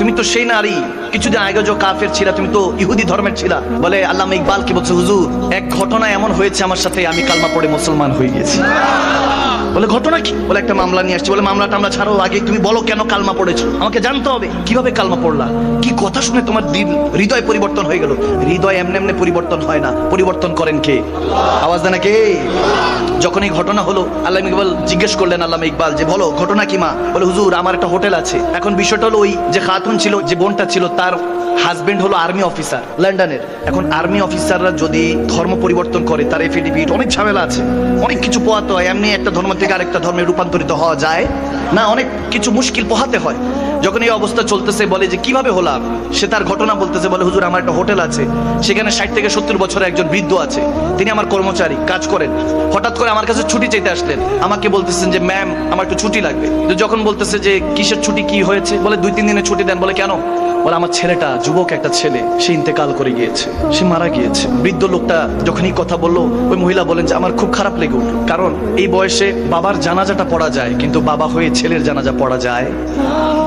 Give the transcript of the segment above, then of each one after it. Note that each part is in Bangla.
তুমি তো সেই নারী, কিছুদিন আগে যে কাফের ছিলা, তুমি তো ইহুদি ধর্মের ছিলা। বলে আল্লাহ ইকবাল কি বলছে, হুজুর, এক ঘটনা এমন হয়েছে আমার সাথে, আমি কালমা পড়ে মুসলমান হয়ে গেছি। বলে, ঘটনা কি? বলে, একটা মামলা নিয়ে আসছি। বলে মামলা টামলা ছাড়ো আগে, তুমি বলো কেন কালমা পড়েছো? আমাকে জানতে হবে, কীভাবে কালমা পড়লা? কি কথা শুনে তোমার দিন, হৃদয় পরিবর্তন হয়ে গেল? হৃদয় এমনি এমনি পরিবর্তন হয় না। পরিবর্তন করেন কে? আওয়াজ দেনা কে? যখন এই ঘটনা হলো, আল্লাহ ইকবাল জিজ্ঞেস করলেন আল্লাহ ইকবাল, যে বলো, ঘটনা কি মা? বলে, হুজুর, আমার একটা হোটেল আছে। এখন বিষয়টা হলো ওই যে খাতুন ছিল, যে বোনটা ছিল, তার হাজবেন্ড হলো আর্মি অফিসার লন্ডনের। এখন আর্মি অফিসাররা যদি ধর্ম পরিবর্তন করে, তার এফিডেভিট অনেক ঝামেলা আছে। অনেক কিছু পোহাতে হয়। এমনি একটা ধর্ম থেকে আরেকটা ধর্মে রূপান্তরিত হওয়া যায়। না, অনেক কিছু মুশকিল পোহাতে হয়। যখন এই অবস্থা চলতেছে বলে যে কীভাবে হলাম, সে তার ঘটনা বলতেছে, বলে, হুজুর, আমার একটা হোটেল আছে, সেখানে ষাট থেকে সত্তর বছরের একজন বৃদ্ধ আছে, তিনি আমার কর্মচারী, কাজ করেন। হঠাৎ করে আমার কাছে ছুটি চাইতে আসলেন। আমাকে বলতেছেন যে, ম্যাম, আমার একটু ছুটি লাগবে। যখন বলতেছে যে, কিসের ছুটি, কি হয়েছে? বলে, দুই, তিন দিনের ছুটি দেন। বলে, কেন? বলে আমার ছেলেটা, যুবক একটা ছেলে, সে ইন্তেকাল করে গিয়েছে। সে মারা গিয়েছে। বৃদ্ধ লোকটা যখন এই কথা বলল, ওই মহিলা বলেন যে, আমার খুব খারাপ লেগে উঠল। কারণ এই বয়সে বাবার জানাজাটা পড়া যায়, কিন্তু বাবা হয়ে ছেলের জানাজা পড়া যায়।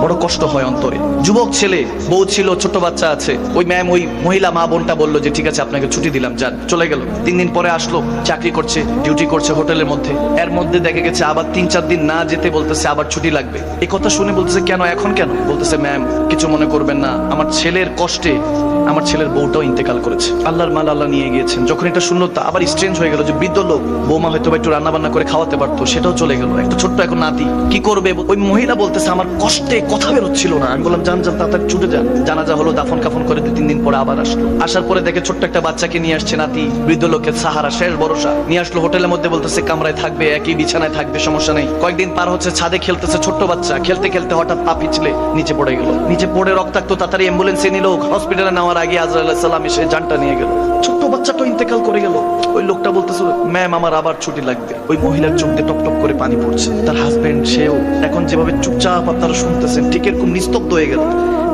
বড় কষ্ট হয় অন্তরে। যুবক ছেলে, বউ ছিল, ছোট বাচ্চা আছে। ওই ম্যাম, ওই মহিলা মা বোনটা বলল যে, ঠিক আছে, আপনাকে ছুটি দিলাম, যান। চলে গেল। তিন দিন পরে আসলো, চাকরি করছে, ডিউটি করছে হোটেলের মধ্যে। এর মধ্যে দেখা গেছে, আবার তিন চার দিন না যেতে বলতেছে, আবার ছুটি লাগবে। এই কথা শুনে বলতেছে, কেন, এখন কেন? বলতেছে, ম্যাম, কিছু মনে করবেন না, আমার ছেলের কষ্টে আমার ছেলের বউটাও ইন্তেকাল করেছে। আল্লাহর মাল আল্লাহ নিয়ে গিয়েছেন। যখন এটা শুনলো, তা আবার স্ট্রেঞ্জ হয়ে গেল যে বৃদ্ধ লোক বৌমা হয়তো একটু রান্না বান্না করে খাওয়াতে পারতো, সেটাও চলে গেল। একটা ছোট্ট এখন নাতি কি করবে? ওই মহিলা বলতেছে, আমার কষ্টে কথা বেরোচ্ছিল না। আমি বললাম, যান যান, তাড়াতাড়ি ছুটে যান। জানাজা হলো, দাফন কাফন করে দুই, তিন দিন পরে আবার আসলো। আসার পরে দেখে ছোট্ট একটা বাচ্চাকে নিয়ে আসছে নাতি, বৃদ্ধ লোকের সাহারা, শেষ ভরসা। নিয়ে আসলো হোটেলের মধ্যে, বলতেছে, কামরায় থাকবে, একই বিছানায় থাকবে, সমস্যা নেই। কয়েকদিন পার হচ্ছে, ছাদে খেলতেছে ছোট্ট বাচ্চা। খেলতে খেলতে হঠাৎ পা পিছলে নিচে পড়ে গেল। নিচে পড়ে রক্তাক্ত তাড়াতাড়ি অ্যাম্বুলেন্সে নিল হসপিটালে নেওয়ার আগে আজরাল সালাম এসে জানটা নিয়ে গেল। ছোট্ট বাচ্চাটা ইন্তেকাল করে গেল। ওই লোকটা বলতেছে ম্যাম আমার আবার ছুটি লাগবে। ওই মহিলার চোখ দিয়ে টপ করে পানি পড়ছে। তার হাজবেন্ড সেও এখন যেভাবে চুপচাপ আপনারা শুনতেছেন ঠিক এরকম নিস্তব্ধ হয়ে গেল।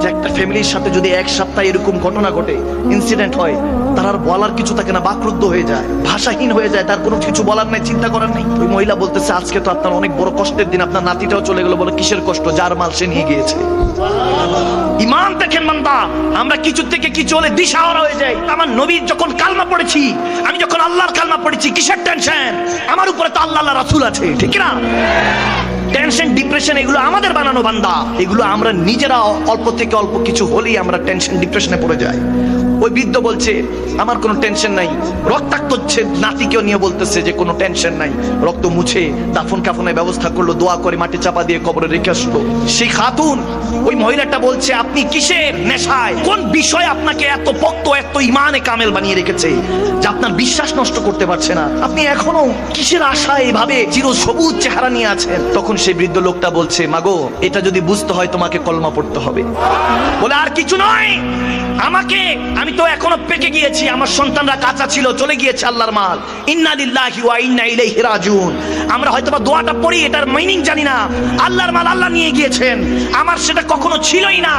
যে একটা ফ্যামিলির সাথে যদি এক সপ্তাহ এরকম ঘটনা ঘটে ইনসিডেন্ট হয়, তার আর বলার কিছু থাকে না, বাকরুদ্ধ হয়ে যায়, ভাষাহীন হয়ে যায়, তার কোনো কিছু বলার নাই, চিন্তা করার নেই। ওই মহিলা বলতেছে, আজকে তো আপনার অনেক বড় কষ্টের দিন, আপনার নাতিটাও চলে গেল বলে কিসের কষ্ট? যার মাল সে নিয়ে গিয়েছে। ইমান দেখেন মান্দা আমরা কিছু থেকে কিছু হলে দিশাহারা হয়ে যাই। আমার নবীর যখন কালমা পড়েছি, আমি যখন আল্লাহর কালমা পড়েছি, কিসের টেনশন আমার উপরে তো আল্লাহ রাসূল আছে, ঠিক না টেনশন, ডিপ্রেশন, এগুলো আমাদের বানানো বান্দা। এগুলো আমরা নিজেরা অল্প থেকে অল্প কিছু হলেই আমরা টেনশন, ডিপ্রেশনে পড়ে যাই। ওই বৃদ্ধ বলছে, আমার কোনো টেনশন নাই। রক্তাক্ত হচ্ছে নাতিকেও নিয়ে বলতেছে যে, কোনো টেনশন নাই। রক্ত মুছে দাফন কাফনের ব্যবস্থা করল, দোয়া করে মাটি চাপা দিয়ে কবরে রেখে আসলো। সেই খাতুন, ওই মহিলাটা বলছে, আপনি কিসের নেশায়? কোন বিষয় আপনাকে এত পক্ত এত ইমানে কামেল বানিয়ে রেখেছে যে আপনার বিশ্বাস নষ্ট করতে পারছে না? আপনি এখনও কিসের আশায় এভাবে চির সবুজ চেহারা নিয়ে আছেন? তখন সেই বৃদ্ধ লোকটা বলছে, মাগো, এটা যদি বুঝতে হয় তোমাকে কলমা পড়তে হবে। বলে, আর কিছু নয়। আমাকে, আমি তো এখনও পেকে গিয়েছি। আমার সন্তানরা কাঁচা ছিল, চলে গিয়েছে আল্লাহর মাল। ইন্না লিল্লাহি ওয়া ইন্না ইলাইহি রাজিউন। আমরা হয়তোবা দোয়াটা পড়ি, এটার মিনিং জানি না। আল্লাহর মাল আল্লাহ নিয়ে গিয়েছেন। আমার সেটা কখনো ছিলই না।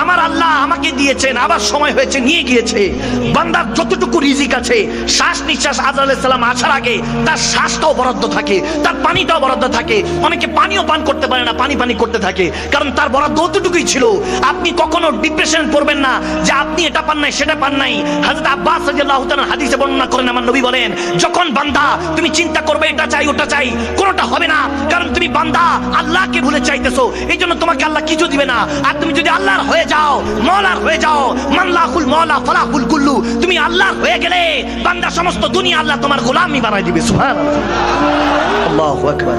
আমার আল্লাহ আমাকে দিয়েছেন, আবার সময় হয়েছে, নিয়ে গিয়েছে। বান্দার যতটুকু রিজিক আছে, শ্বাস নিঃশ্বাস আজরাল সালাম আসার আগে তার শ্বাসটাও বরাদ্দ থাকে, তার পানিটাও বরাদ্দ থাকে। অনেকে পানিও পান করতে পারে না, পানি পানি করতে থাকে। কারণ তার বরাদ্দ অতটুকুই ছিল। আপনি কখনো ডিপ্রেশন পড়বেন না, যে আপনি এটা পান নাই, সেটা পান নাই। হযরত আব্বাস হাদিসে বর্ণনা করেন, আমার নবী বলেন, যখন বান্দা, তুমি চিন্তা করবে, এটা চাই, ওটা চাই, কোনোটা হবে না। কারণ তুমি বান্দা, আল্লাহকে ভুলে চাইতেছো। এই জন্য তোমাকে আল্লাহ কিছু দিবে না। আর তুমি যদি আল্লাহর হয়ে যাও মৌলার হয়ে যাও, মানলাহুল মৌলা ফালাহুল কুল্লু, তুমি আল্লাহর হয়ে গেলে বান্দা সমস্ত দুনিয়া আল্লাহ তোমার গোলামি বানাই দিবে, সুবহানাল্লাহ। আল্লাহু আকবার।